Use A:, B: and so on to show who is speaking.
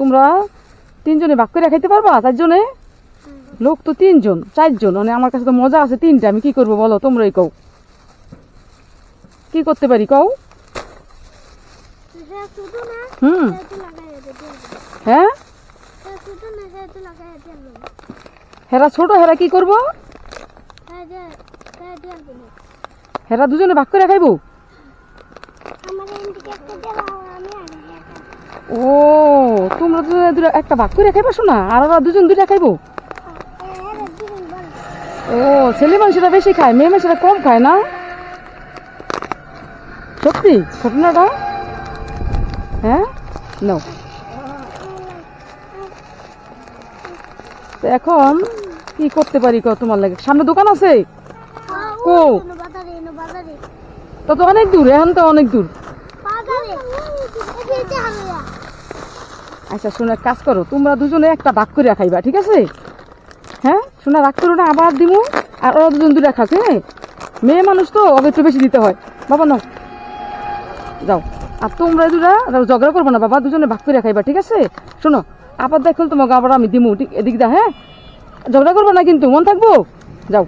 A: তোমরা তিনজনে ভাগ করে খাইতে পারবা? চারজনে? লোক তো তিনজন চারজন। মানে আমার কাছে তো মজা আছে তিনটা। আমি কি করব বলো? তোমরাই কও। কি করতে পারি কও? হুম। হ্যাঁ? হেরা ছোট হেরা কি করব?
B: হবে।
A: হেরা দুজনে ভাগ করে খাইবো?
B: আমার এদিকে একটা দেওয়া আমি আগে একটা
A: ও, তোমরা দুটা একটা ভাগ করে খাইবা শোনা? আর ওরা দুজন দুইটা খাইবো? ও, ছেলে মানুষেরা বেশি খায়, মেয়ে মানুষেরা কম খায় না? সত্যি? ঘটনাটা? হ্যাঁ? নাও। তো এখন কি করতে পারি কও তোমার লাগে? সামনে দোকান আছে? কো? তো তো অনেক দূর, এখন তো অনেক দূর। আচ্ছা শোনো কাজ করো, তোমরা দুজনে একটা ভাগ করে খাইবা, ঠিক আছে? হ্যাঁ? শোনা রাগ করো না, আবার দিমু, আর ওরা দুজন দুটা খাক হ্যাঁ? মেয়ে মানুষ তো, ওকে একটু বেশি দিতে হয়। বাবা, নাও। যাও। আর তোমরা দুটা ঝগড়া করব না, বাবা, দুজনে ভাগ করে খাইবা, ঠিক আছে? শোনো, আবার দেখুন তোমাকে আবার আমি দিমু, ঠিক, এদিক দা হ্যাঁ? ঝগড়া করব না কিন্তু, মন থাকব? যাও।